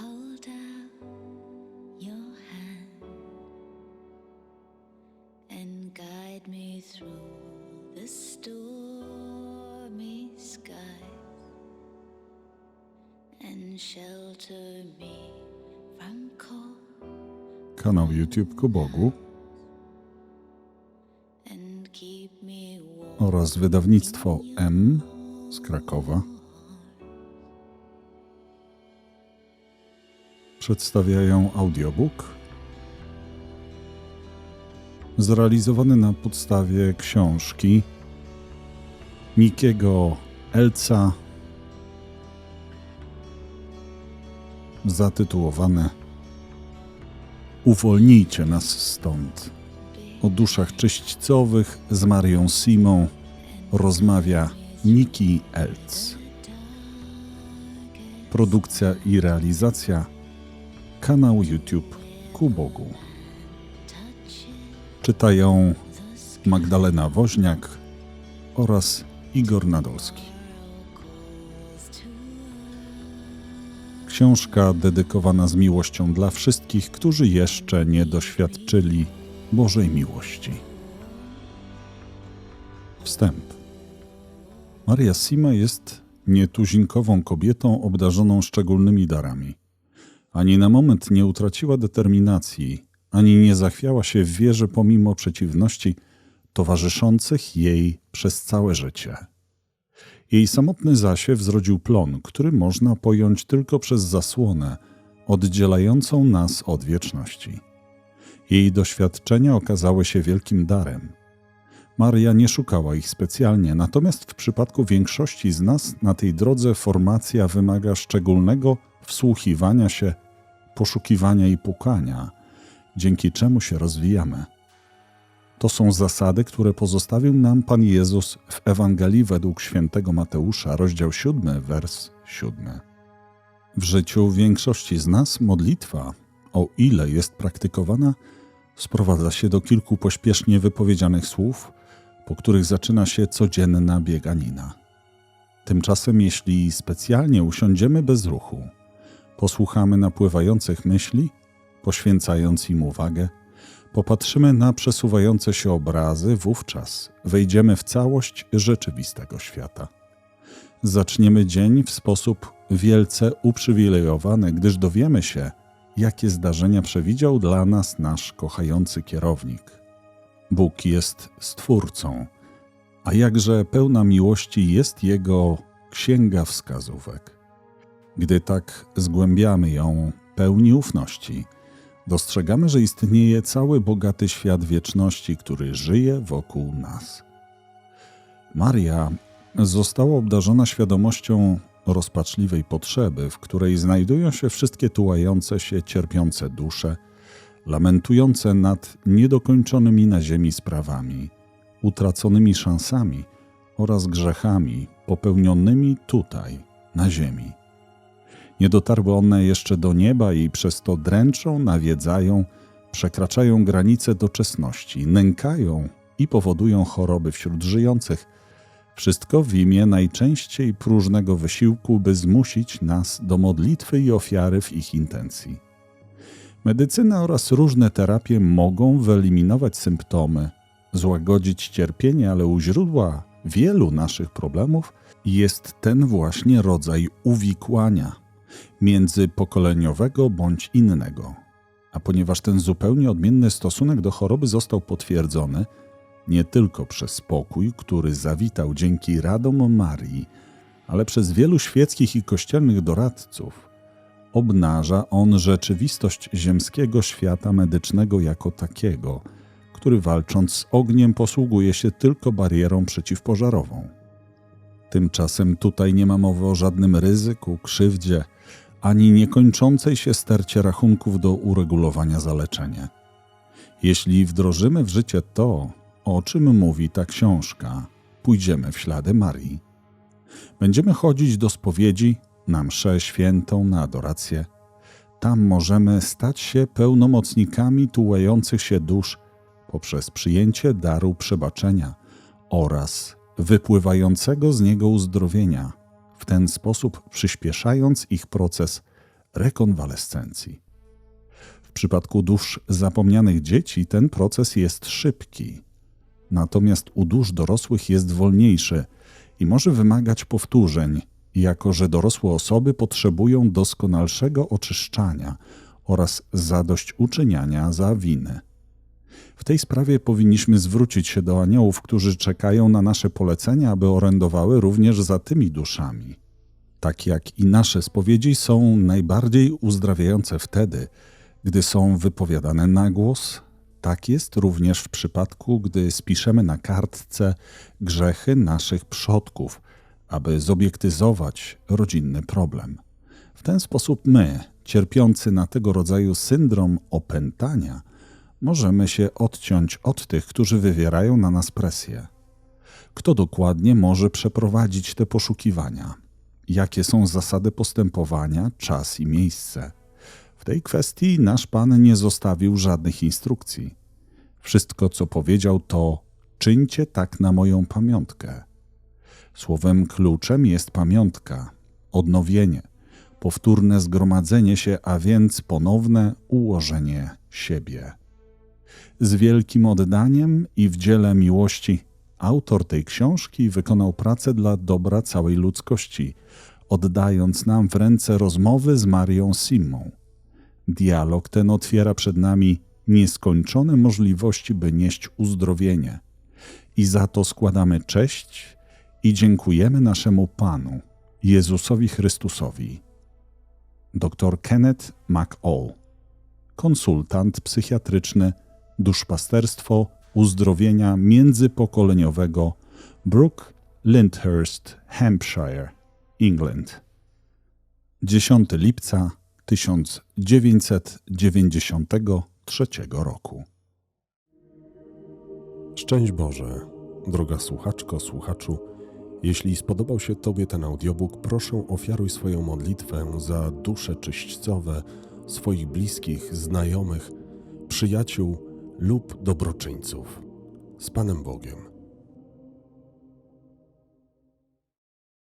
hold out your hand and guide me through the stormy skies and shelter me from cold Kanał YouTube ku Bogu and keep me warm. oraz wydawnictwo M z Krakowa przedstawiają audiobook zrealizowany na podstawie książki Nikiego Elca zatytułowane Uwolnijcie nas stąd. O duszach czyśćcowych z Marią Simą rozmawia Niki Elc. Produkcja i realizacja kanał YouTube ku Bogu. Czytają Magdalena Woźniak oraz Igor Nadolski. Książka dedykowana z miłością dla wszystkich, którzy jeszcze nie doświadczyli Bożej miłości. Wstęp. Maria Sima jest nietuzinkową kobietą obdarzoną szczególnymi darami. Ani na moment nie utraciła determinacji, ani nie zachwiała się w wierze pomimo przeciwności towarzyszących jej przez całe życie. Jej samotny zasiew zrodził plon, który można pojąć tylko przez zasłonę oddzielającą nas od wieczności. Jej doświadczenia okazały się wielkim darem. Maria nie szukała ich specjalnie, natomiast w przypadku większości z nas na tej drodze formacja wymaga szczególnego wsłuchiwania się, poszukiwania i pukania, dzięki czemu się rozwijamy. To są zasady, które pozostawił nam Pan Jezus w Ewangelii według świętego Mateusza, rozdział 7, wers 7. W życiu większości z nas modlitwa, o ile jest praktykowana, sprowadza się do kilku pośpiesznie wypowiedzianych słów, po których zaczyna się codzienna bieganina. Tymczasem, jeśli specjalnie usiądziemy bez ruchu, posłuchamy napływających myśli, poświęcając im uwagę, popatrzymy na przesuwające się obrazy, wówczas wejdziemy w całość rzeczywistego świata. Zaczniemy dzień w sposób wielce uprzywilejowany, gdyż dowiemy się, jakie zdarzenia przewidział dla nas nasz kochający kierownik. Bóg jest Stwórcą, a jakże pełna miłości jest Jego księga wskazówek. Gdy tak zgłębiamy ją pełni ufności, dostrzegamy, że istnieje cały bogaty świat wieczności, który żyje wokół nas. Maria została obdarzona świadomością rozpaczliwej potrzeby, w której znajdują się wszystkie tułające się, cierpiące dusze, lamentujące nad niedokończonymi na ziemi sprawami, utraconymi szansami oraz grzechami popełnionymi tutaj, na ziemi. Nie dotarły one jeszcze do nieba i przez to dręczą, nawiedzają, przekraczają granice doczesności, nękają i powodują choroby wśród żyjących. Wszystko w imię najczęściej próżnego wysiłku, by zmusić nas do modlitwy i ofiary w ich intencji. Medycyna oraz różne terapie mogą wyeliminować symptomy, złagodzić cierpienie, ale u źródła wielu naszych problemów jest ten właśnie rodzaj uwikłania międzypokoleniowego bądź innego. A ponieważ ten zupełnie odmienny stosunek do choroby został potwierdzony nie tylko przez spokój, który zawitał dzięki radom Marii, ale przez wielu świeckich i kościelnych doradców, obnaża on rzeczywistość ziemskiego świata medycznego jako takiego, który walcząc z ogniem posługuje się tylko barierą przeciwpożarową. Tymczasem tutaj nie ma mowy o żadnym ryzyku, krzywdzie, ani niekończącej się stercie rachunków do uregulowania za leczenie. Jeśli wdrożymy w życie to, o czym mówi ta książka, pójdziemy w ślady Marii. Będziemy chodzić do spowiedzi, na mszę świętą, na adorację. Tam możemy stać się pełnomocnikami tułających się dusz poprzez przyjęcie daru przebaczenia oraz wypływającego z niego uzdrowienia, w ten sposób przyspieszając ich proces rekonwalescencji. W przypadku dusz zapomnianych dzieci ten proces jest szybki, natomiast u dusz dorosłych jest wolniejszy i może wymagać powtórzeń, jako że dorosłe osoby potrzebują doskonalszego oczyszczania oraz zadośćuczyniania za winy. Tej sprawie powinniśmy zwrócić się do aniołów, którzy czekają na nasze polecenia, aby orędowały również za tymi duszami. Tak jak i nasze spowiedzi są najbardziej uzdrawiające wtedy, gdy są wypowiadane na głos, tak jest również w przypadku, gdy spiszemy na kartce grzechy naszych przodków, aby zobiektyzować rodzinny problem. W ten sposób my, cierpiący na tego rodzaju syndrom opętania, możemy się odciąć od tych, którzy wywierają na nas presję. Kto dokładnie może przeprowadzić te poszukiwania? Jakie są zasady postępowania, czas i miejsce? W tej kwestii nasz Pan nie zostawił żadnych instrukcji. Wszystko, co powiedział, to czyńcie tak na moją pamiątkę. Słowem kluczem jest pamiątka, odnowienie, powtórne zgromadzenie się, a więc ponowne ułożenie siebie. Z wielkim oddaniem i w dziele miłości autor tej książki wykonał pracę dla dobra całej ludzkości, oddając nam w ręce rozmowy z Marią Simmą. Dialog ten otwiera przed nami nieskończone możliwości, by nieść uzdrowienie. I za to składamy cześć i dziękujemy naszemu Panu, Jezusowi Chrystusowi. Dr Kenneth McAll, konsultant psychiatryczny, duszpasterstwo uzdrowienia międzypokoleniowego Brook Lyndhurst, Hampshire, England. 10 lipca 1993 roku. Szczęść Boże, droga słuchaczko, słuchaczu. Jeśli spodobał się Tobie ten audiobook, proszę ofiaruj swoją modlitwę za dusze czyśćcowe swoich bliskich, znajomych, przyjaciół lub dobroczyńców. Z Panem Bogiem.